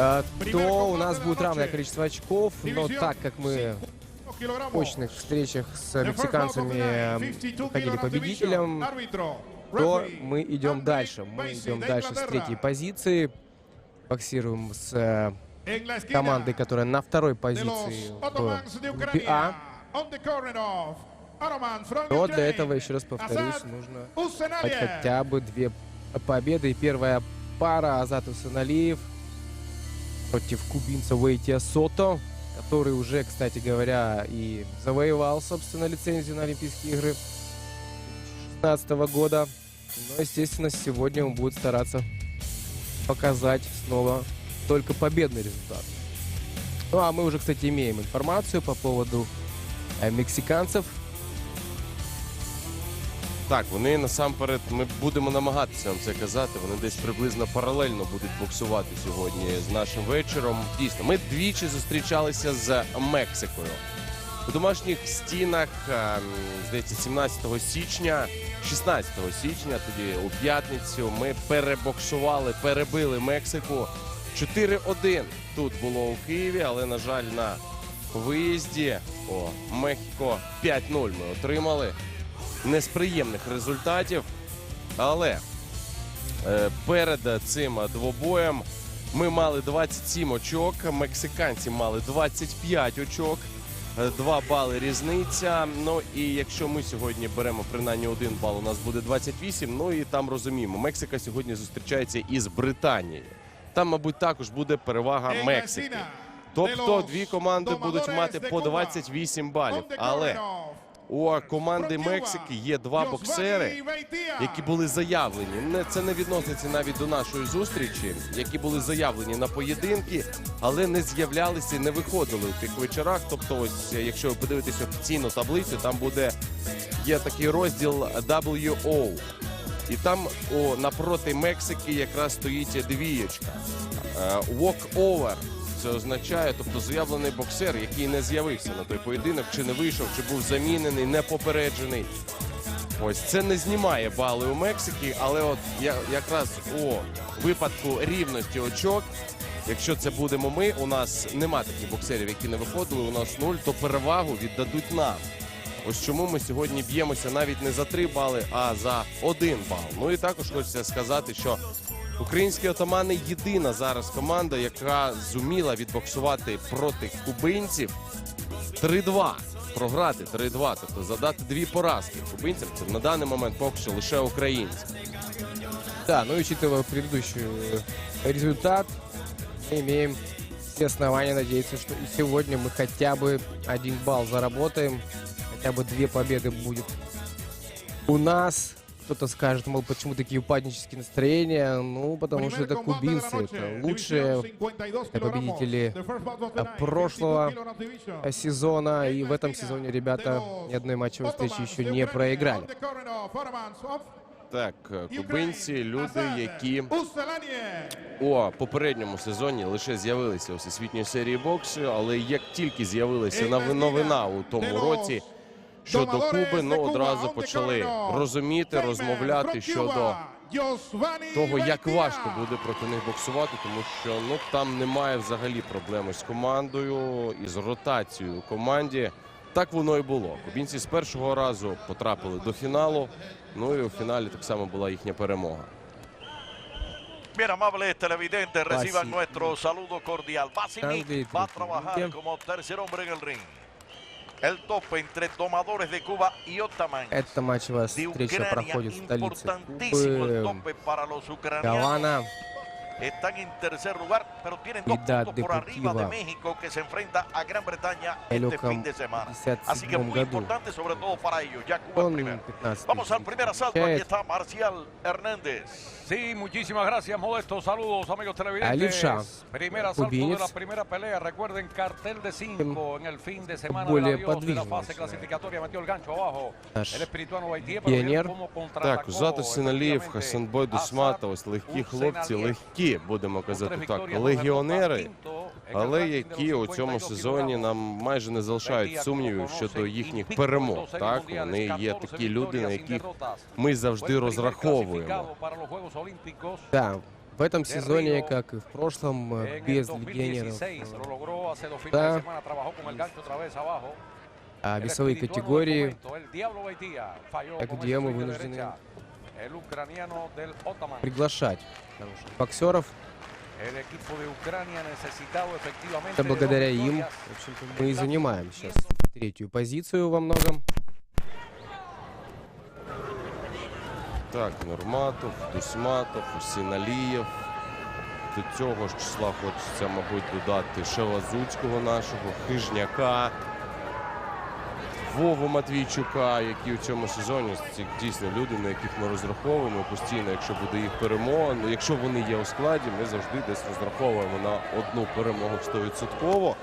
э, то у нас будет равное количество очков. Но так как мы в очных встречах с мексиканцами э, ходили победителем, то мы идем дальше. Мы идем дальше с третьей позиции. Боксируем с э, командой, которая на второй позиции в группе А. Но для этого, еще раз повторюсь, нужно хотя бы две победы. Первая пара. Азат Усаналиев против кубинца Уэйтия Сото, который уже, кстати говоря, и завоевал, собственно, лицензию на Олимпийские игры 2016 года. Но, естественно, сегодня он будет стараться показать снова только победный результат. Ну, а мы уже, кстати, имеем информацию по поводу э, мексиканцев. Так, вони насамперед, ми будемо намагатися вам це казати. Вони десь приблизно паралельно будуть боксувати сьогодні з нашим вечором. Дійсно, ми двічі зустрічалися з Мексикою. У домашніх стінах, ем, здається, 17 січня, 16 січня, тоді у п'ятницю, ми перебоксували, перебили Мексику 4-1. Тут було у Києві, але, на жаль, на виїзді о Мехіко 5-0 ми отримали не з приємних результатів. Але е, перед цим двобоєм ми мали 27 очок, мексиканці мали 25 очок. е, 2 бали різниця. Ну і якщо ми сьогодні беремо принаймні один бал, у нас буде 28. Ну і там розуміємо, Мексика сьогодні зустрічається із Британією. Там, мабуть, також буде перевага Мексики. Тобто дві команди будуть мати по 28 балів. Але у команди Мексики є два боксери, які були заявлені. Не це не відноситься навіть до нашої зустрічі, які були заявлені на поєдинки, але не з'являлися і не виходили у тих вечорах. Тобто, ось якщо ви подивитесь офіційну таблицю, там буде є такий розділ WO. І там о, напроти Мексики якраз стоїть двієчка. Е, Walk-over. Це означає, тобто заявлений боксер, який не з'явився на той поєдинок, чи не вийшов, чи був замінений, не попереджений. Ось це не знімає бали у Мексики, але от я, якраз у випадку рівності очок, якщо це будемо ми, у нас нема таких боксерів, які не виходили, у нас нуль, то перевагу віддадуть нам. Ось чому ми сьогодні б'ємося навіть не за 3 бали, а за 1 бал. Ну і також хочеться сказати, що українські отамани єдина зараз команда, яка зуміла відбоксувати проти кубинців 3-2. Програти 3-2, тобто задати дві поразки кубинцям. Це на даний момент поки що лише українці. Да, ну и учитывая предыдущий э, результат, мы имеем все основания надеяться, что и сегодня мы хотя бы один балл заработаем, хотя бы две победы будет у нас. Кто-то скажет, мол, почему такие упаднические настроения? Ну, потому что это кубинцы, это лучшие победители э, прошлого э, сезона. И в этом сезоне ребята ни одной матчевой встречи еще не проиграли. Так, е, кубинці, люди, які у попередньому сезоні лише з'явилися у всесвітньої серії боксу, але як тільки з'явилася нов- новина у тому році щодо Куби, ну одразу почали розуміти, розмовляти щодо того, як важко буде проти них боксувати, тому що ну там немає взагалі проблеми з командою і з ротацією у команді. Так воно і було. Кубінці з першого разу потрапили до фіналу. Ну і у фіналі так само була їхня перемога. Bien amable televidente, reciban nuestro saludo cordial. Grande va a trabajar como tercer hombre en el ring. El tope entre tomadores de Cuba y Otaman. Эта матчевая De встреча Ucrania, проходит в столице importantísimo el Кубы, tope para los ucranianos. Гавана. Están en tercer lugar, pero tienen dos Ciudad puntos por arriba de Deportiva. México que se enfrenta a Gran Bretaña este Далеком fin de semana. 57 Así que muy году. importante sobre todo para ellos. Ya Cuba Он primero. 15 Vamos al primer asalto. Aquí встречает. está Marcial Hernández. Sí, muchísimas gracias, Modesto. Saludos, amigos televidentes. Алевша, Primer asalto de кубинец. la primera pelea. Recuerden, cartel de 5 en el fin de semana del более adiós de la подвижный fase человек. clasificatoria. Metió el gancho abajo. Наш El espirituano Haití, пионер. Так, Зато Синалієв, Хасанбой Дусмата, ось легкі хлопці, легкі, будемо казати так, легіонери, але які у цьому сезоні нам майже не залишають сумнівів щодо їхніх перемог. Так, вони є такі люди, на яких ми завжди розраховуємо. Да, В этом сезоне, как и в прошлом, э, En без el легионеров 2016 lo logró hace dos fines Да. de semana, trabajó con el gancho otra vez abajo. а El весовые espiritual del категории momento, el Diablo Baitía, falló Так con где ese мы swing de вынуждены приглашать боксеров. Это благодаря им, мы и занимаем сейчас третью позицию во многом. Так, Нурматов, Дусматов, Усіналієв. До цього ж числа хочеться, мабуть, додати Шелазуцького нашого, Хижняка, Вову Матвійчука, які у цьому сезоні ці дійсно люди, на яких ми розраховуємо постійно, якщо буде їх перемога. Ну, якщо вони є у складі, ми завжди десь розраховуємо на одну перемогу 100%.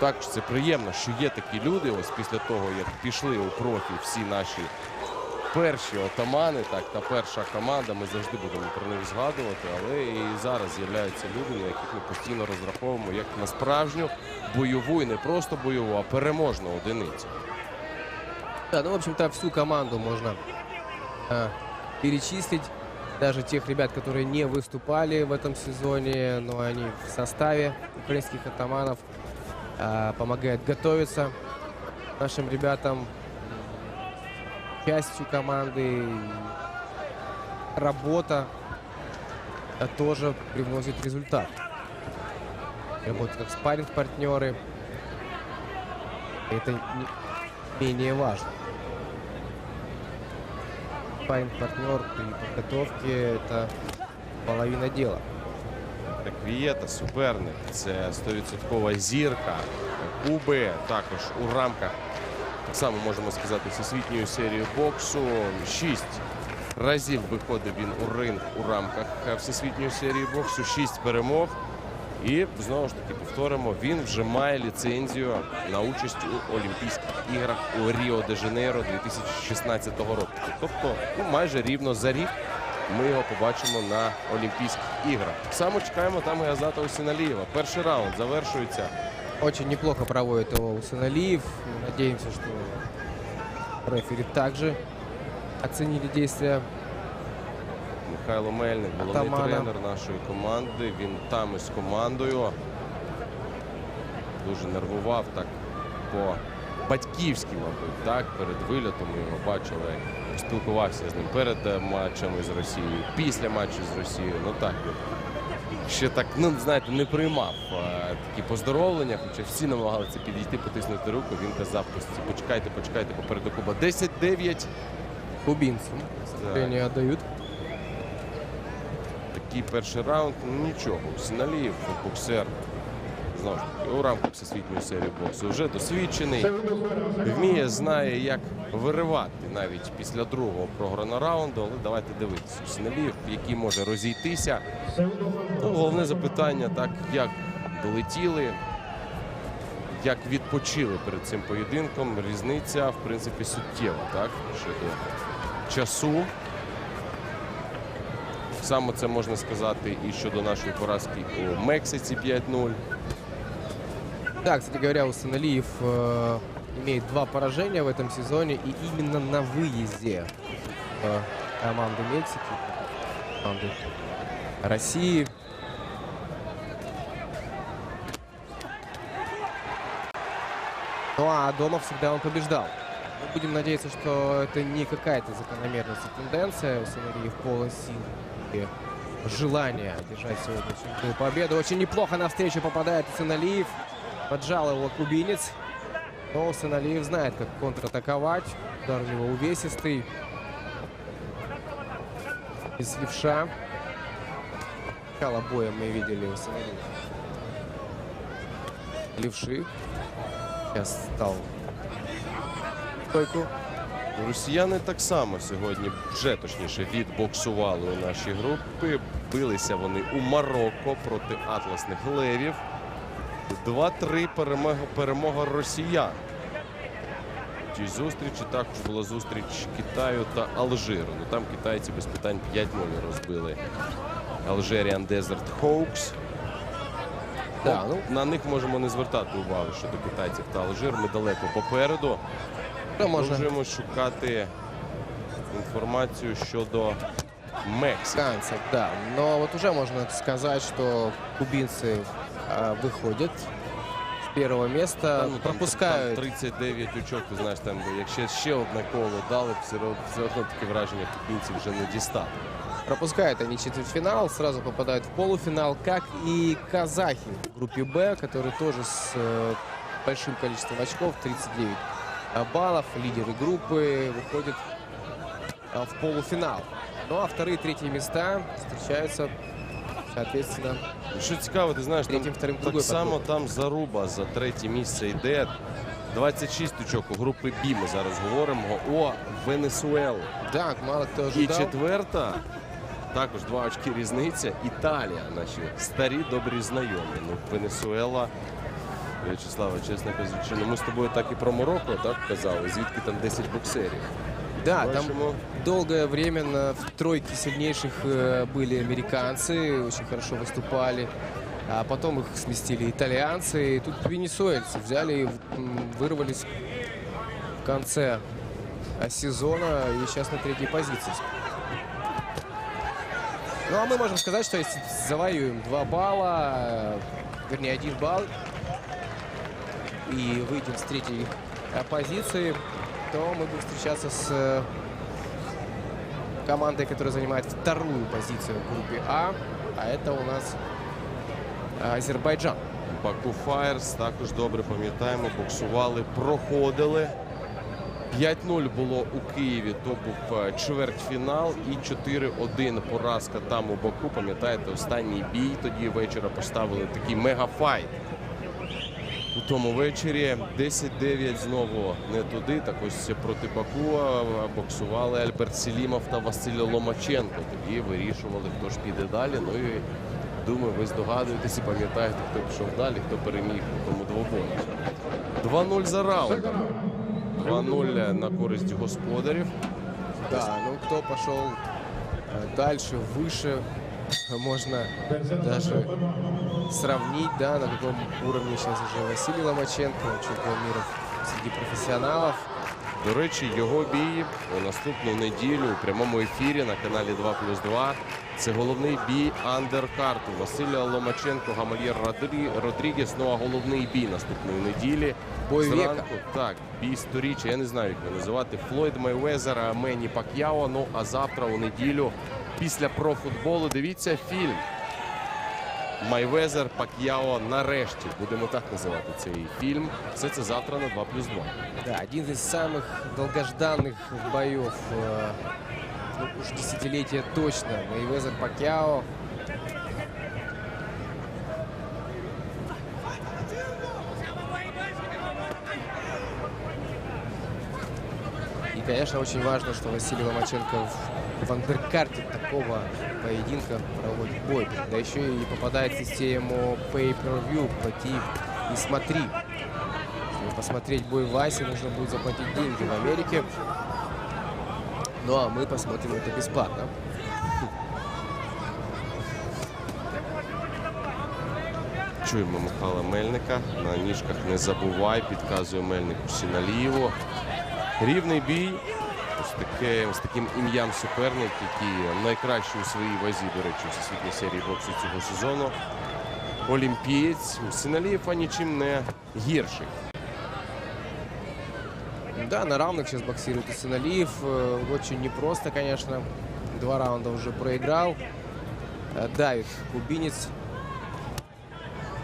Також це приємно, що є такі люди. Ось після того, як пішли у профі всі наші перші отамани, так та перша команда. Ми завжди будемо про них згадувати, але і зараз з'являються люди, на яких ми постійно розраховуємо як на справжню бойову і не просто бойову, а переможну одиницю. Да, ну, в общем-то, всю команду можно а, перечислить. Даже тех ребят, которые не выступали в этом сезоне, но они в составе украинских атаманов а, помогают готовиться нашим ребятам. Частью команды, работа а, тоже привносит результат. Работают как спарринг-партнеры. Это не менее важно. Спарринг-партнер при подготовке – это половина дела. Так Вієта, суперник, це 100% зірка Куби. Також у рамках, так само можемо сказати, всесвітньої серії боксу. Шість разів виходив він у ринг у рамках всесвітньої серії боксу. Шість перемог. І знову ж таки повторимо, він вже має ліцензію на участь у Олімпійських іграх у Ріо де Жанейро 2016 року. Тобто, ну майже рівно за рік ми його побачимо на Олімпійських іграх. Само чекаємо там і Азата Усіналієва. Перший раунд завершується. Очень неплохо проводит его Усаналиев. Надеемся, что рефери также оценили действия. Михайло Мельник, головний Атамана. тренер нашої команди. Він там із командою. Дуже нервував так по батьківськи, мабуть, так, перед вильотом. Ми його бачили, спілкувався з ним перед е, матчем із Росією, після матчу з Росією. Ну так, ще так, ну знаєте, не приймав е, такі поздоровлення, хоча всі намагалися підійти, потиснути руку. Він казав, «Пості- почекайте, почекайте, попереду Куба. 10-9. Кубинцам, к сожалению, отдают. Такий перший раунд, ну нічого. Сіналієв, боксер. Знову ж таки, у рамках всесвітньої серії боксу вже досвідчений. Вміє, знає, як виривати навіть після другого програного раунду. Але давайте дивитися. Сіналієв, який може розійтися. Ну, головне запитання, так, як долетіли, як відпочили перед цим поєдинком. Різниця, в принципі, суттєва, так? Щодо часу. Саме це можна сказати і щодо нашої поразки у Мексиці 5-0. Да, кстати говоря, Усаналиев э, имеет два поражения в этом сезоне. И именно на выезде э, команды Мексики, команды России. Ну а дома всегда он побеждал. Мы будем надеяться, что это не какая-то закономерность и тенденция. У Санариев полон сил и желание одержать сегодняшнюю победу. Очень неплохо навстречу попадает Саналиев. Поджал его кубинец. Но Саналиев знает, как контратаковать. Удар у него увесистый. Из левша. Боя мы видели у. Левши. Сейчас стал стойку. Росіяни так само сьогодні вже точніше відбоксували у нашій групи. Билися вони у Марокко проти атласних левів. 2-3 перемога, перемога росіян. Цій зустрічі також була зустріч Китаю та Алжиру. Ну там китайці без питань 5-0 розбили Algerian Desert Hawks. Да, Ну, на них можемо не звертати увагу щодо китайців та Алжир. Ми далеко попереду. Ну, можно Продовжуємо шукати інформацію щодо Мексики. Канцев, да. Но вот уже можно сказать, что кубинцы а, выходят с первого места, Та, ну, там- пропускают. Там 39 очок, ти знаєш, там би, якщо ще одне коло дали, б, все одно, все одно таке враження кубінців вже не дістати. Пропускают они четвертьфинал, сразу попадают в полуфинал, как и казахи в группе Б, которые тоже с э, большим количеством очков, 39 баллов, лидеры группы, выходят а, в полуфинал. Ну а вторые и третьи места встречаются, соответственно, Що цікаво, ти знаєш, там Третім, вторим, так другой само подбор. там заруба за третє місце йде. 26 очок у групи Бі ми зараз говоримо о Венесуелу. так, мало кто І ожидал. четверта, також два очки різниця. Італія, наші старі добрі знайомі. Ну, Венесуела. В'ячеслава, чесно кажучи, ну ми з тобою так і про Марокко так казали, звідки там 10 боксерів. Да, там Бачимо, долгое время на в тройке сильнейших э, были американцы, очень хорошо выступали. А потом их сместили итальянцы. И тут венесуэльцы взяли и м, вырвались в конце а, сезона и сейчас на третьей позиции. Ну а мы можем сказать, что если завоюем 2 балла, э, вернее 1 балл, и выйдем с третьей э, позиции, то мы будем встречаться с э, командой, которая занимает вторую позицию в группе А, а это у нас э, Азербайджан. Баку Фаєрс також добре пам'ятаємо, боксували, проходили. 5-0 було у Києві, то був е, чвертьфінал і 4-1 поразка там у Баку. Пам'ятаєте, останній бій тоді вечора поставили такий мегафайт. Тому вечорі 10-9 знову не туди. Так ось проти Баку боксували Альберт Селімов та Василь Ломаченко. Тоді вирішували, хто ж піде далі. Ну і думаю, ви здогадуєтесь і пам'ятаєте, хто пішов далі, хто переміг у тому двобої. 2-0 за раундом. 2-0 на користь господарів. Да, ну кто пошел дальше, выше, можно даже сравнить, да, на каком уровне сейчас уже Василий Ломаченко, чемпион мира среди профессионалов. До речі, його бій у наступну неділю у прямому ефірі на каналі 2 плюс 2. Це головний бій андеркарту Василя Ломаченко, Гамальєр Родрі- Родрігес. Ну а головний бій наступної неділі. Бой Зранку, века. Так, бій сторіччя. Я не знаю, як його називати. Флойд Майвезера, Мені Пак'яо. Ну а завтра у неділю після профутболу. Дивіться фільм. Майвезер Пак'яо нарешті. Будемо так називати цей фільм. Все це завтра на 2 плюс 2. Да, один из самых долгожданных боев, э, ну, уж десятилетия точно. Мейвезер Пакьяо. И, конечно, очень важно, что Василий Ломаченко в, в андеркарте такого поединка проводит бой. Да еще и попадает в систему pay-per-view. Плати и смотри. Чтобы посмотреть бой Васи, нужно будет заплатить деньги в Америке. Ну а мы посмотрим это бесплатно. Чуємо Михайла Мельника. На ніжках не забувай, підказує Мельнику Сіналієву. Рівний бій. Ось, таке, ось таким ім'ям суперник, який найкращий у своїй вазі, до речі, у всесвітній серії боксу цього сезону. Олімпієць. Сіналієв а нічим не гірший. Да, на равных сейчас боксирует Исаналиев. Э, Очень непросто, конечно. Два раунда уже проиграл. Э, Давид кубинец.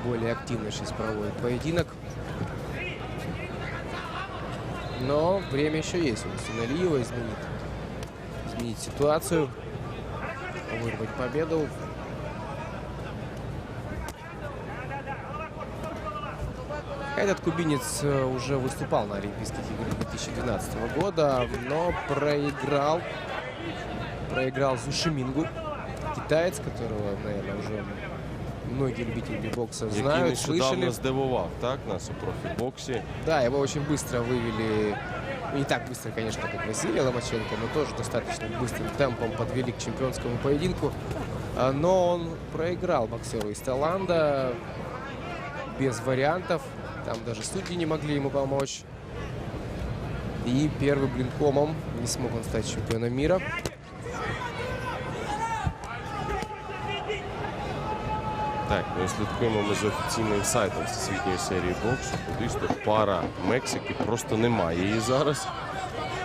Более активно сейчас проводит поединок. Но время еще есть у Исаналиева изменить, изменить ситуацию. Вырвать победу. Этот кубинец э, уже выступал на Олимпийских играх 2012 года, но проиграл. Проиграл Зушимингу, китаец, которого, наверное, уже многие любители бокса Який знают, нещодавно слышали. здивував так, нас у профібоксі. Да, его очень быстро вывели. Не так быстро, конечно, как Василия Ломаченко, но тоже достаточно быстрым темпом подвели к чемпионскому поединку. А, Но он проиграл боксеру из Таиланда без вариантов. Там даже судьи не могли ему помочь. И первым блинкомом не смог он стать чемпионом мира. Так, ми слідкуємо ми за офіційним сайтом всесвітньої серії боксу. Кудись тут пара Мексики просто немає її зараз.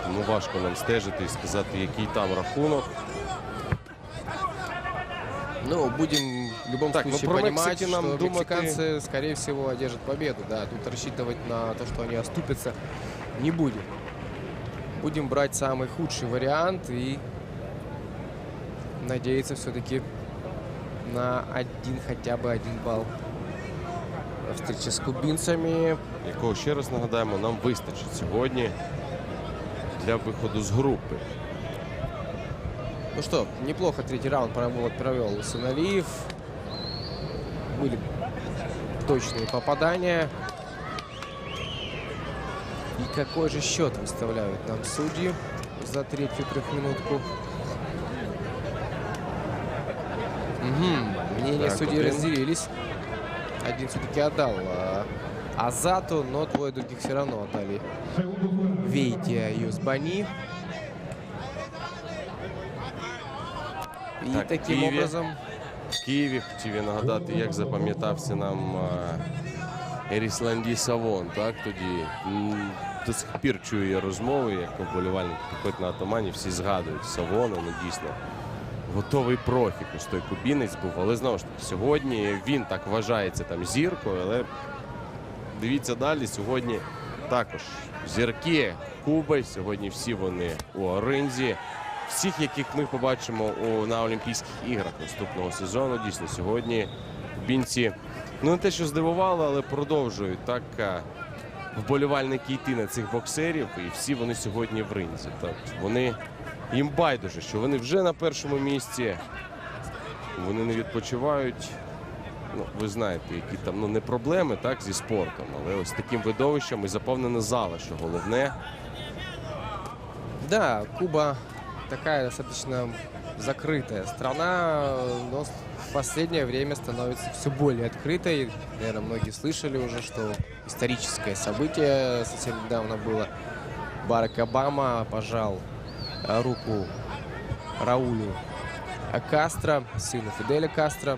Тому важко нам стежити і сказати, який там рахунок. Ну, будем в любом Так, ну, случае про понимать, Мексики нам что думать и- мексиканцы, скорее всего, одержат победу. Да, тут рассчитывать на то, что они оступятся, не будем. Будем брать самый худший вариант и надеяться все-таки на один, хотя бы один балл. На встрече с кубинцами. якого ще раз нагадаємо, нам вистачить сьогодні для виходу з групи. Ну что, неплохо третий раунд провел, провел Саналиев. Были точные попадания. И какой же счет выставляют нам судьи за третью трехминутку? Мгм, Мнения Так, судей один. разделились. Один все-таки отдал а, Азату, но двое других все равно отдали Вейте Юзбани. И Так, таким Киеве. образом В Києві хотів нагадати, як запам'ятався нам Ерісланді Савон. Так тоді до сих пір чую я розмови, як вболівальник приходить на атамані, всі згадують Савона, ну дійсно. Готовий профік ось той кубінець був, але знову ж таки, сьогодні він так вважається там зіркою, але дивіться далі. Сьогодні також зірки Куби. Сьогодні всі вони у орензі. Всіх, яких ми побачимо у, на Олімпійських іграх наступного сезону. Дійсно, сьогодні кубінці ну не те, що здивували, але продовжують так вболівальники йти на цих боксерів. І всі вони сьогодні в ринзі. Так, вони їм байдуже, що вони вже на першому місці. Вони не відпочивають. Ну, ви знаєте, які там ну не проблеми так зі спортом, але ось таким видовищем і заповнена зала, що головне. Да, Куба такая достаточно закрытая страна, но в последнее время становится все более открытой. Наверное, многие слышали уже, что историческое событие совсем недавно было. Барак Обама пожал э, руку Раулю Кастро, сыну Фиделя Кастро.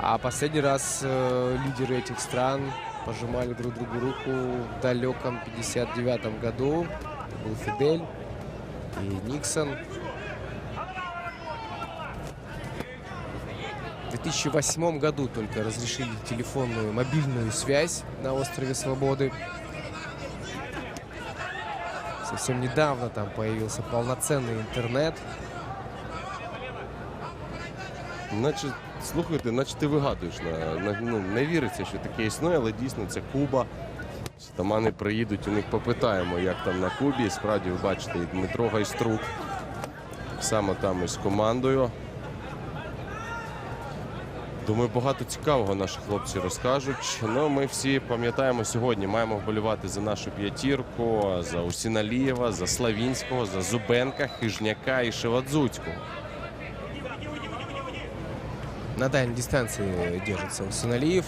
А последний раз э, лидеры этих стран пожимали друг другу руку в далеком 59 году. Был Фидель и Никсон. В 2008 году только разрешили телефонную мобильную связь на острове Свободы. Совсем недавно там появился полноценный интернет. Наче слухайте, наче ти вигадуєш. На, на, ну, не віриться, що таке існує, але дійсно це Куба. Тамани приїдуть, у них попитаємо, як там на Кубі. Справді, ви бачите, і Дмитро Гайструк саме там із командою. Думаю, багато цікавого наші хлопці розкажуть. Ну, ми всі пам'ятаємо сьогодні. Маємо вболівати за нашу п'ятірку, за Усіналієва, за Славінського, за Зубенка, Хижняка і Шевадзуцького. На дальней дистанции держится Усыналиев.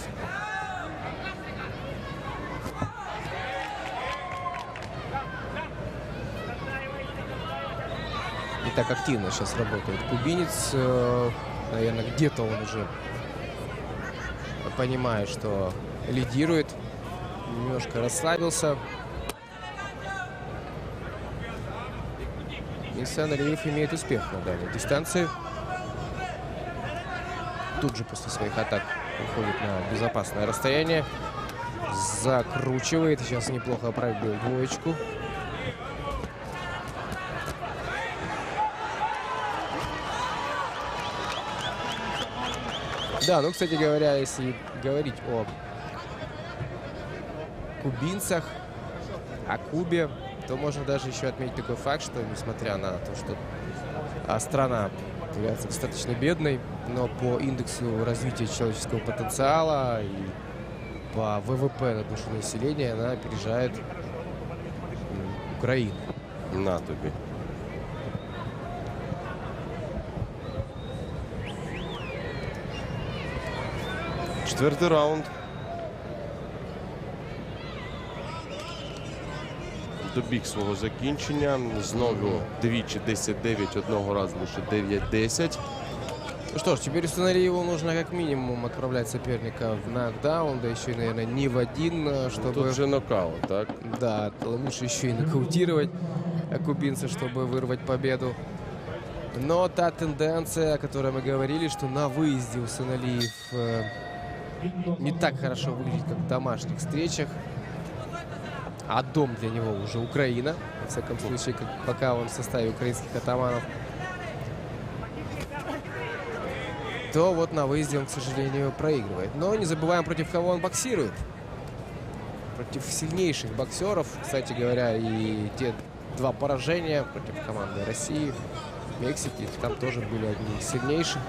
Не так активно сейчас работает кубинец. Э, Наверное, где-то он уже понимает, что лидирует. Немножко расслабился. И Саналиев имеет успех на дальней дистанции тут же после своих атак уходит на безопасное расстояние. Закручивает. Сейчас неплохо пробил двоечку. Да, ну, кстати говоря, если говорить о кубинцах, о Кубе, то можно даже еще отметить такой факт, что несмотря на то, что а, страна является достаточно бедной, но по индексу развития человеческого потенциала и по ВВП на душу населения она опережает Украину. На тобі. Четвертий раунд. Добіг свого закінчення. Знову двічі 10-9, одного разу лише 9-10. Ну что ж, теперь Санариеву нужно как минимум отправлять соперника в нокдаун, да еще и, наверное, не в один, э, чтобы... Тут вже нокаут, так? Да, лучше еще и нокаутировать э, кубинца, чтобы вырвать победу. Но та тенденция, о которой мы говорили, что на выезде у Саналиев э, не так хорошо выглядит, как в домашних встречах. А дом для него уже Украина. Во всяком случае, как, пока он в составе украинских атаманов. То вот на выезде он, к сожалению, проигрывает. Но не забываем, против кого он боксирует против сильнейших боксеров. Кстати говоря, и те два поражения против команды России, Мексики, там тоже были одни из сильнейших.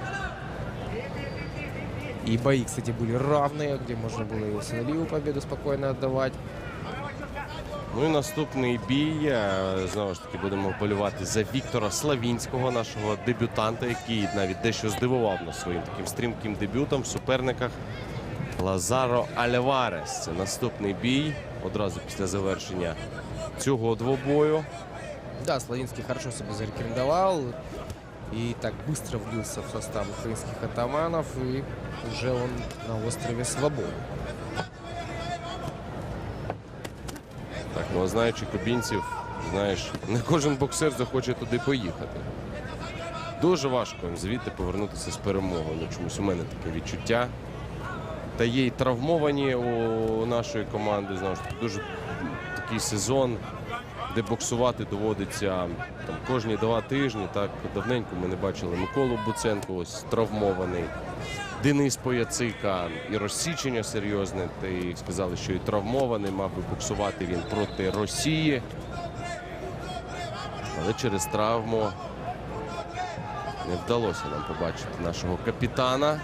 И бои, кстати, были равные, где можно было и Саналиву победу спокойно отдавать. Ну і наступний бій. е, Знову ж таки будемо вболівати за Віктора Славінського, нашого дебютанта, який навіть дещо здивував нас своїм таким стрімким дебютом в суперниках. Лазаро Альварес. Це наступний бій. Одразу після завершення цього двобою. Да, Славинский хорошо себя зарекомендовал. И так быстро влился в состав украинских атаманов. И уже он на острове Свободы. Так, ну а знаючи кубінців, знаєш, не кожен боксер захоче туди поїхати. Дуже важко їм звідти повернутися з перемогою. Ну, чомусь у мене таке відчуття. Та є й травмовані у нашої команди. Знову ж дуже такий сезон, де боксувати доводиться там, кожні два тижні. Так, давненько ми не бачили Миколу Буценко, ось травмований. Денис Пояцика і розсічення серйозне. Та сказали, що і травмований, мав би боксувати він проти Росії. Але через травму не вдалося нам побачити нашого капітана.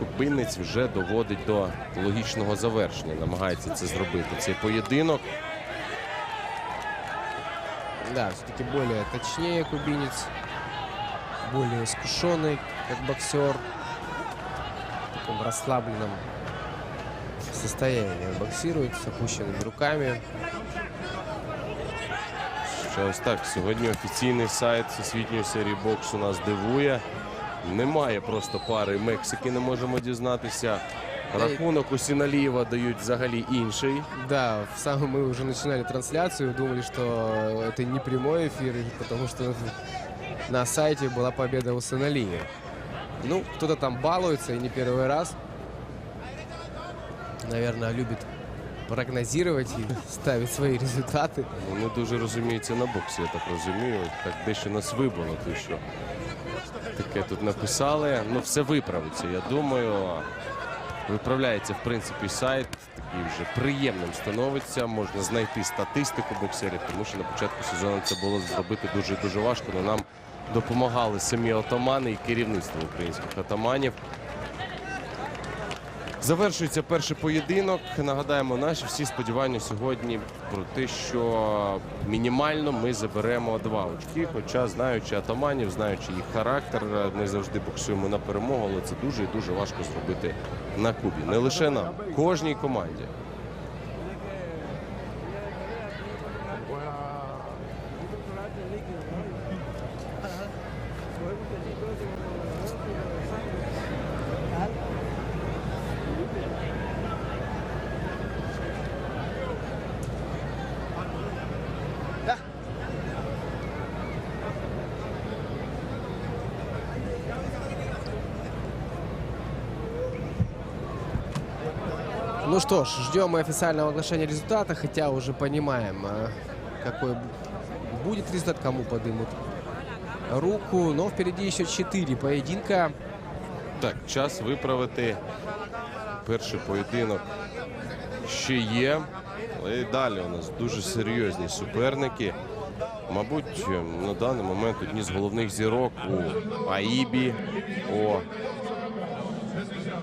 Кубинець вже доводить до логічного завершення. Намагається це зробити. Цей поєдинок. Да, все-таки более точнее кубинец. Более искушенный, как боксер. В таком расслабленном состоянии он боксирует с опущенными руками. Ще ось так. Сьогодні офіційний сайт всесвітньої серії боксу нас дивує. Немає просто пари Мексики, не можемо дізнатися. Рахунок у Сіналієва дають взагалі інший. Да, в самом мы уже начинали трансляцию, думали, что это не прямой эфир, потому что на сайте была победа у Саналии. Ну, кто-то там балуется, и не первый раз. Наверное, любит прогнозировать и ставить свои результаты. Вони дуже розуміються на боксі, я так розумію. Так дещо нас вибило, то що таке тут написали. Ну, все виправиться, я думаю. Виправляється, в принципі, сайт. Такий вже приємним становиться. Можна знайти статистику боксерів, тому що на початку сезону це було зробити дуже дуже важко. Але нам допомагали самі отамани і керівництво українських отаманів. Завершується перший поєдинок. Нагадаємо, наші всі сподівання сьогодні про те, що мінімально ми заберемо два очки. Хоча, знаючи атаманів, знаючи їх характер, ми завжди боксуємо на перемогу, але це дуже і дуже важко зробити на Кубі. Не лише нам, кожній команді. Ну что ж, ждем мы официального оглашения результата, хотя уже понимаем, э, какой бу- будет результат, кому подымут руку. Но впереди еще 4 поединка. Так, час виправити перший поєдинок ще є. Але і далі у нас дуже серйозні суперники. Мабуть, на даний момент одні з головних зірок у Аїбі, у,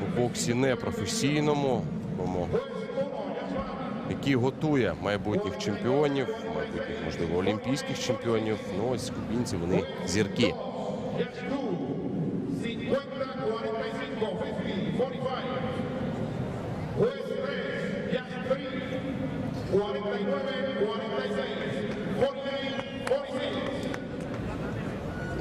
у боксі непрофесійному, такому, який готує майбутніх чемпіонів, майбутніх, можливо, олімпійських чемпіонів. Ну, ось кубінці вони зірки.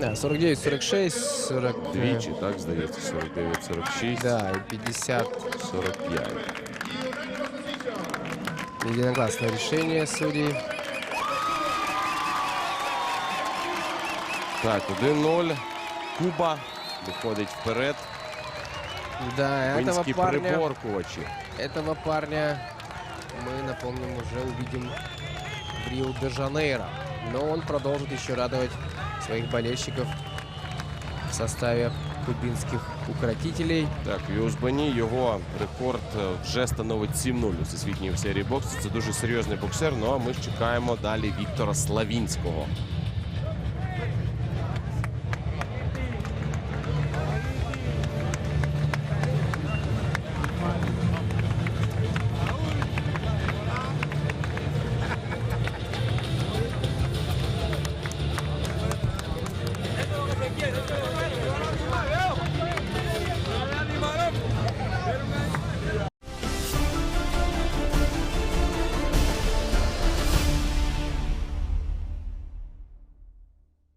Да, 49-46, 40... э, Двічі, так, здається, 49-46, Да, и 50. 45. Единогласное решение судей. Так, 1-0. Куба виходить вперед. Да, этого парня, приборкувачі. этого парня мы, напомним, уже увидим в Рио-де-Жанейро. Но он продолжит еще радовать своих болельщиков в составе кубинских укротителей. Так, в Юзбані його рекорд е, вже становить 7-0 у всесвітній серії боксу. Це дуже серйозний боксер. Ну а ми чекаємо далі Віктора Славінського.